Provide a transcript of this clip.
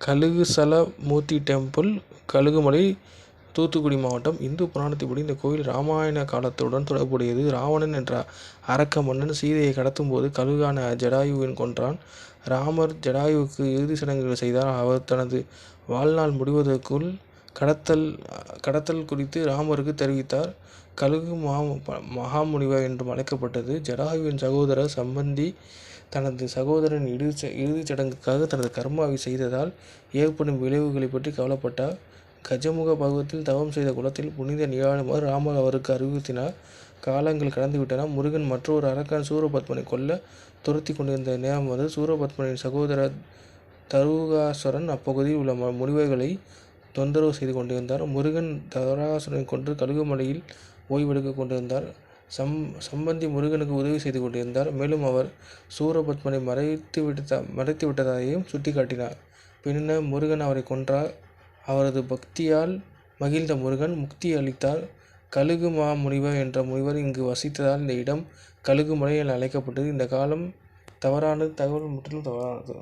கழுகுசல Murthy temple Kazhugumalai Thoothukudi மாவட்டம். இந்து புராணத்தின்படி இந்த கோயில் ராமாயண காலத்துடன் தொடர்புடையது. ராவணன் என்ற அரக்க மன்னன் சீதையை கடத்தும் போது கழுகான ஜடாயுவின் கொன்றான். ராமர் ஜடாயுவுக்கு இறுதி சடங்குகள் செய்தார். அவர் தனது வாழ்நாள் முடிவதற்குள் கடத்தல் கடத்தல் குறித்து ராமருக்கு தெரிவித்தார். கழுகு மகாமுனிவர் என்றும் அழைக்கப்பட்டது. ஜடாயுவின் சகோதரர் சம்பந்தி தனது சகோதரனின் இறுதிச் சடங்குக்காக தனது கர்மாவை செய்ததால் ஏற்படும் விளைவுகளைப் பற்றி கவலைப்பட்டார். கஜமுக பருவத்தில் தவம் செய்த குளத்தில் புனித நீராடுமாறு ராமர் அவருக்கு அறிவுறுத்தினார். காலங்கள் கடந்துவிட்டன. முருகன் மற்றொரு அரக்கன் சூரபத்மனை கொல்ல துரத்திக் கொண்டிருந்த நேரம் வந்து சூரபத்மனின் சகோதரர் தருகாசுரன் அப்பகுதியில் உள்ள முனிவர்களை தொந்தரவு செய்து கொண்டிருந்தார். முருகன் தருகாசுரனை கொன்று கழுகுமலையில் ஓய்வெடுத்துக் கொண்டிருந்தார். சம் சம்பந்தி முருகனுக்கு உதவி செய்து கொண்டிருந்தார். மேலும் அவர் சூரபத்மனை மறைத்து விட்ட மறைத்து விட்டதாகவும் சுட்டிக்காட்டினார். பின்னர் முருகன் அவரை கொன்றார். அவரது பக்தியால் மகிழ்ந்த முருகன் முக்தி அளித்தார். கழுகு மாமுனிவர் என்ற முனிவர் இங்கு வசித்ததால் இந்த இடம் கழுகுமலை என அழைக்கப்பட்டது. இந்த காலம் தவறானது தகவல் முற்றிலும் தவறானது.